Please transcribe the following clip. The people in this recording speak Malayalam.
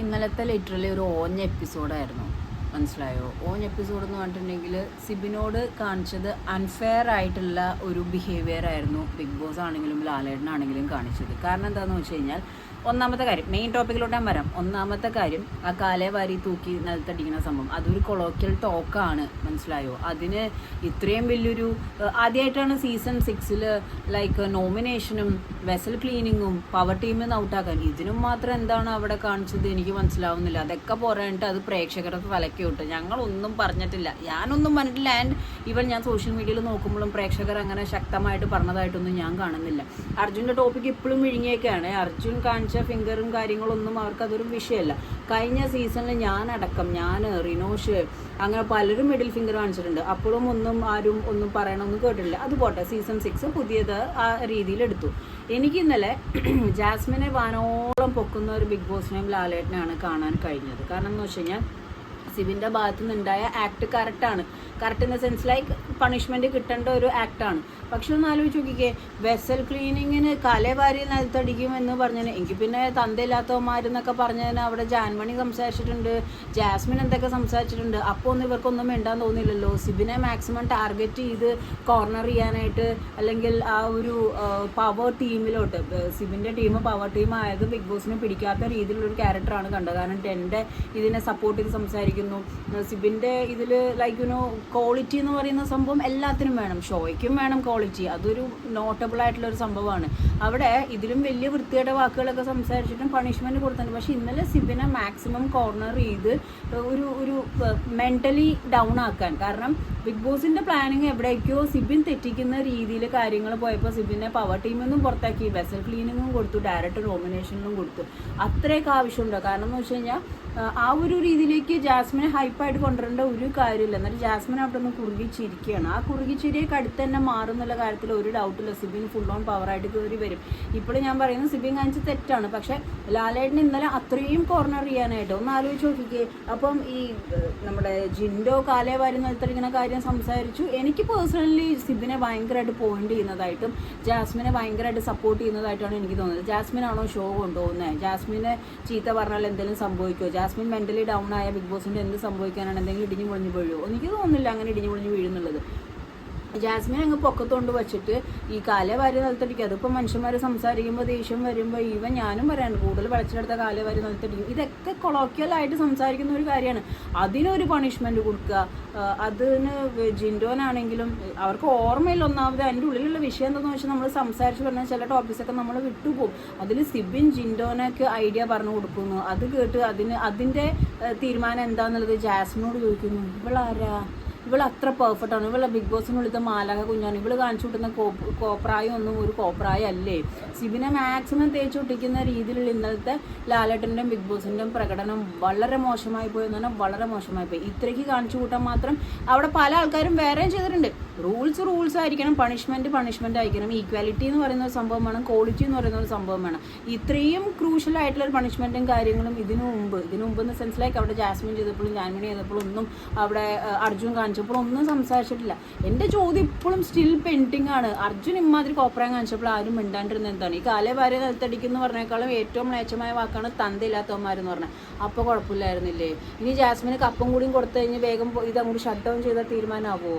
ഇന്നലത്തെ ലിറ്ററലി ഒരു ഓഞ്ഞ എപ്പിസോഡായിരുന്നു മനസ്സിലായോ? ഓഞ്ഞ എപ്പിസോഡ് എന്ന് പറഞ്ഞിട്ടുണ്ടെങ്കിൽ സിബിനോട് കാണിച്ചത് അൺഫെയർ ആയിട്ടുള്ള ഒരു ബിഹേവിയർ ആയിരുന്നു ബിഗ് ബോസ് ആണെങ്കിലും ലാലേട്ടനാണെങ്കിലും കാണിച്ചത്. കാരണം എന്താണെന്ന് വെച്ച് കഴിഞ്ഞാൽ ഒന്നാമത്തെ കാര്യം മെയിൻ ടോപ്പിക്കിലോട്ട് ഞാൻ വരാം. ഒന്നാമത്തെ കാര്യം ആ കാലേ വാരി തൂക്കി നിലത്തടിക്കുന്ന സംഭവം. അതൊരു കൊളോക്കിയൽ ടോക്കാണ് മനസ്സിലായോ? അതിന് ഇത്രയും വലിയൊരു ആദ്യമായിട്ടാണ് സീസൺ സിക്സിൽ ലൈക്ക് നോമിനേഷനും വെസൽ ക്ലീനിങ്ങും പവർ ടീമിൽ നിന്ന് ഔട്ടാക്കാൻ ഇതിനും മാത്രം എന്താണ് അവിടെ കാണിച്ചത് എനിക്ക് മനസ്സിലാവുന്നില്ല. അതൊക്കെ പോരായിട്ട് അത് പ്രേക്ഷകരെ വലക്കി വിട്ടു. ഞങ്ങളൊന്നും പറഞ്ഞിട്ടില്ല. ഞാനൊന്നും പറഞ്ഞിട്ടില്ല. ആൻഡ് ഈവൻ ഞാൻ സോഷ്യൽ മീഡിയയിൽ നോക്കുമ്പോഴും പ്രേക്ഷകർ അങ്ങനെ ശക്തമായിട്ട് പറഞ്ഞതായിട്ടൊന്നും ഞാൻ കാണുന്നില്ല. അർജുന്റെ ടോപ്പിക്ക് ഇപ്പോഴും വിഴുങ്ങിയൊക്കെയാണ് അർജുൻ കാണിച്ച ഫിംഗറും കാര്യങ്ങളൊന്നും അവർക്ക് അതൊരു വിഷയമല്ല. കഴിഞ്ഞ സീസണിൽ ഞാൻ അടക്കം ഞാൻ റിനോഷ് അങ്ങനെ പലരും മിഡിൽ ഫിംഗർ കാണിച്ചിട്ടുണ്ട്. അപ്പോഴും ഒന്നും ആരും ഒന്നും പറയണമെന്ന് കേട്ടില്ല അത് പോട്ടെ സീസൺ സിക്സ് പുതിയത് ആ രീതിയിൽ എടുത്തു എനിക്ക് ഇന്നലെ ജാസ്മിനെ വാനോളം പൊക്കുന്ന ഒരു ബിഗ് ബോസിനെയും ലാലേട്ടനെയാണ് കാണാൻ കഴിഞ്ഞത്. കാരണം എന്ന് വെച്ച് കഴിഞ്ഞാൽ സിബിന്റെ ഭാഗത്തു നിന്നുണ്ടായ ആക്ട് കറക്റ്റാണ് correct in the sense like punishment കിട്ടേണ്ട ഒരു ആക്ടാണ് പക്ഷെ ഒന്ന് ആലോചിച്ച് നോക്കിക്കേ വെസൽ ക്ലീനിങ്ങിന് കലവാരി നിലത്തടിക്കും എന്ന് പറഞ്ഞതിന് എനിക്ക് പിന്നെ തന്തയില്ലാത്തവന്മാരെന്നൊക്കെ പറഞ്ഞതിന് അവിടെ ജാൻമണി സംസാരിച്ചിട്ടുണ്ട് ജാസ്മിൻ എന്തൊക്കെ സംസാരിച്ചിട്ടുണ്ട് അപ്പോൾ ഒന്നും ഇവർക്കൊന്നും മിണ്ടാൻ തോന്നില്ലല്ലോ സിബിനെ മാക്സിമം ടാർഗറ്റ് ചെയ്ത് കോർണർ ചെയ്യാനായിട്ട് അല്ലെങ്കിൽ ആ ഒരു പവർ ടീമിലോട്ട് സിബിന്റെ ടീം പവർ ടീം ആയത് ബിഗ് ബോസിനെ പിടിക്കാത്ത രീതിയിലുള്ള ഒരു ക്യാരക്ടറാണ് കണ്ടത്. കാരണം ടെന്റെ ഇതിനെ സപ്പോർട്ട് ചെയ്ത് സംസാരിക്കുന്നു സിബിന്റെ ഇതിൽ ലൈക്ക് യുനോ ക്വാളിറ്റി എന്ന് പറയുന്ന സംഭവം എല്ലാത്തിനും വേണം. ഷോയ്ക്കും വേണം ക്വാളിറ്റി അതൊരു നോട്ടബിൾ ആയിട്ടുള്ള ഒരു സംഭവമാണ്. അവിടെ ഇതിലും വലിയ വൃത്തിയുടെ വാക്കുകളൊക്കെ സംസാരിച്ചിട്ടും പണിഷ്മെന്റ് കൊടുത്തിട്ടുണ്ട്. പക്ഷേ ഇന്നലെ സിബിനെ മാക്സിമം കോർണർ ചെയ്ത് ഒരു ഒരു മെന്റലി ഡൗൺ ആക്കാൻ. കാരണം ബിഗ് ബോസിന്റെ പ്ലാനിങ് എവിടേക്കോ സിബിൻ തെറ്റിക്കുന്ന രീതിയിൽ കാര്യങ്ങൾ പോയപ്പോൾ സിബിനെ പവർ ടീമിൽ നിന്നും പുറത്താക്കി വെസൽ ക്ലീനിങ്ങും കൊടുത്തു ഡയറക്റ്റ് നോമിനേഷനിലും കൊടുത്തു. അത്രയൊക്കെ ആവശ്യമുണ്ടോ. കാരണം എന്ന് വെച്ച് കഴിഞ്ഞാൽ ആ ഒരു രീതിയിലേക്ക് ജാസ്മിനെ ഹൈപ്പായിട്ട് കൊണ്ടുവരേണ്ട ഒരു കാര്യമില്ല. എന്നിട്ട് ജാസ്മിൻ അവിടെ നിന്ന് കുറുകിച്ചിരിക്കുകയാണ്. ആ കുറുകിച്ചിരിയൊക്കെ അടുത്ത് തന്നെ മാറുന്നുള്ള കാര്യത്തിൽ ഒരു ഡൗട്ടില്ല സിബിൻ ഫുൾ ഓൺ പവർ ആയിട്ട് കയറി വരും. ഇപ്പോഴും ഞാൻ പറയുന്നത് സിബിൻ കാണിച്ച തെറ്റാണ്. പക്ഷേ ലാലേട്ടൻ ഇന്നലെ അത്രയും കോർണർ ചെയ്യാനായിട്ട് ഒന്ന് ആലോചിച്ച് നോക്കിക്കേ. അപ്പം ഈ നമ്മുടെ ജിൻഡോ കാലേ വരുന്ന ഇത്ര ഇങ്ങനെ കാര്യം സംസാരിച്ചു. എനിക്ക് പേഴ്സണലി സിബിനെ ഭയങ്കരമായിട്ട് പോയിന്റ് ചെയ്യുന്നതായിട്ടും ജാസ്മിനെ ഭയങ്കരമായിട്ട് സപ്പോർട്ട് ചെയ്യുന്നതായിട്ടാണ് എനിക്ക് തോന്നുന്നത്. ജാസ്മിനാണോ ഷോ കൊണ്ടുപോകുന്നത് ജാസ്മിനെ ചീത്ത പറഞ്ഞാൽ എന്തെങ്കിലും സംഭവിക്കുമോ ജാസ്മിൻ മെന്റലി ഡൗൺ ആയ ബിഗ് ബോസിന്റെ എന്ത് സംഭവിക്കാനാണ് എന്തെങ്കിലും ഇടിഞ്ഞു പൊളിഞ്ഞു വീഴുമോ എനിക്ക് തോന്നുന്നില്ല അങ്ങനെ ഇടിഞ്ഞു പൊളിഞ്ഞു വീഴുന്നുള്ളത്. ജാസ്മിൻ അങ്ങ് പൊക്കത്തോണ്ട് വെച്ചിട്ട് ഈ കാല വാരി നിലത്തടിക്കും. അതിപ്പോൾ മനുഷ്യന്മാർ സംസാരിക്കുമ്പോൾ ദേഷ്യം വരുമ്പോൾ ഈവൻ ഞാനും പറയാണ് കൂടുതൽ വിളച്ചിലെടുത്ത കാല വാരി നിലത്തടിക്കും. ഇതൊക്കെ കൊളോക്കിയലായിട്ട് സംസാരിക്കുന്ന ഒരു കാര്യമാണ്. അതിനൊരു പണിഷ്മെന്റ് കൊടുക്കുക. അതിന് ജിൻഡോനാണെങ്കിലും അവർക്ക് ഓർമ്മയിൽ ഒന്നാമത്. അതിന്റെ ഉള്ളിലുള്ള വിഷയം എന്താണെന്ന് വെച്ചാൽ നമ്മൾ സംസാരിച്ച് പറഞ്ഞാൽ ചില ടോപ്പിക്സൊക്കെ നമ്മൾ വിട്ടുപോകും. അതിൽ സിബിൻ ജിൻഡോനൊക്കെ ഐഡിയ പറഞ്ഞു കൊടുക്കുന്നു. അത് കേട്ട് അതിന് അതിന്റെ തീരുമാനം എന്താണെന്നുള്ളത് ജാസ്മിനോട് ചോദിക്കുന്നു. ഇവളാരാ? ഇവൾ അത്ര പെർഫെക്റ്റ് ആണ്. ഇവളെ ബിഗ് ബോസിനുള്ളിലത്തെ മാലക കുഞ്ഞാണ്. ഇവൾ കാണിച്ചു വിട്ടുന്ന കോപ്പ് കോപ്രായം ഒന്നും ഒരു കോപ്രായം അല്ലേ? സിബിനെ മാക്സിമം തേച്ച് ഒട്ടിക്കുന്ന രീതിയിലുള്ള ഇന്നലത്തെ ലാലേട്ടന്റെയും ബിഗ് ബോസിന്റെയും പ്രകടനം വളരെ മോശമായി പോയി എന്ന് പറഞ്ഞാൽ വളരെ മോശമായി പോയി. ഇത്രയ്ക്ക് കാണിച്ചു കൂട്ടാൻ മാത്രം അവിടെ പല ആൾക്കാരും വേറെയും ചെയ്തിട്ടുണ്ട്. റൂൾസ് റൂൾസ് ആയിരിക്കണം. പണിഷ്മെന്റ് പണിഷ്മെന്റ് ആയിരിക്കണം. ഈക്വാലിറ്റി എന്ന് പറയുന്ന ഒരു സംഭവം വേണം. ക്വാളിറ്റി എന്ന് പറയുന്ന ഒരു സംഭവം വേണം. ഇത്രയും ക്രൂഷ്യൽ ആയിട്ടുള്ള ഒരു പണിഷ്മെന്റും കാര്യങ്ങളും ഇതിനു മുമ്പ് ഇതിനു മുമ്പ് എന്ന സെൻസിലേക്ക് അവിടെ ജാസ്മിൻ ചെയ്തപ്പോഴും ജാൻമണി ചെയ്തപ്പോഴും ഒന്നും അവിടെ അർജുൻ അർജുൻ കാണിച്ചപ്പോഴും ഒന്നും സംസാരിച്ചിട്ടില്ല. എന്റെ ചോദ്യം ഇപ്പോഴും സ്റ്റിൽ പെൻഡിങ് ആണ്. അർജുൻ ഇമാതിരി കോപ്രായം കാണിച്ചപ്പോൾ ആരും മിണ്ടാണ്ടിരുന്ന എന്താണ്? ഈ കാലേ ഭാര്യ നിലത്തടിക്കുന്ന പറഞ്ഞേക്കാളും ഏറ്റവും മ്ലേച്ഛമായ വാക്കാണ് തന്തയില്ലാത്തവന്മാരെന്ന് പറഞ്ഞത് അപ്പോൾ കുഴപ്പമില്ലായിരുന്നില്ലേ? ഇനി ജാസ്മിന് കപ്പും കൂടിയും കൊടുത്തു കഴിഞ്ഞ് വേഗം ഇത് അങ്ങോട്ട് ഷട്ട് ഡൗൺ ചെയ്താൽ തീരുമാനമാവുമോ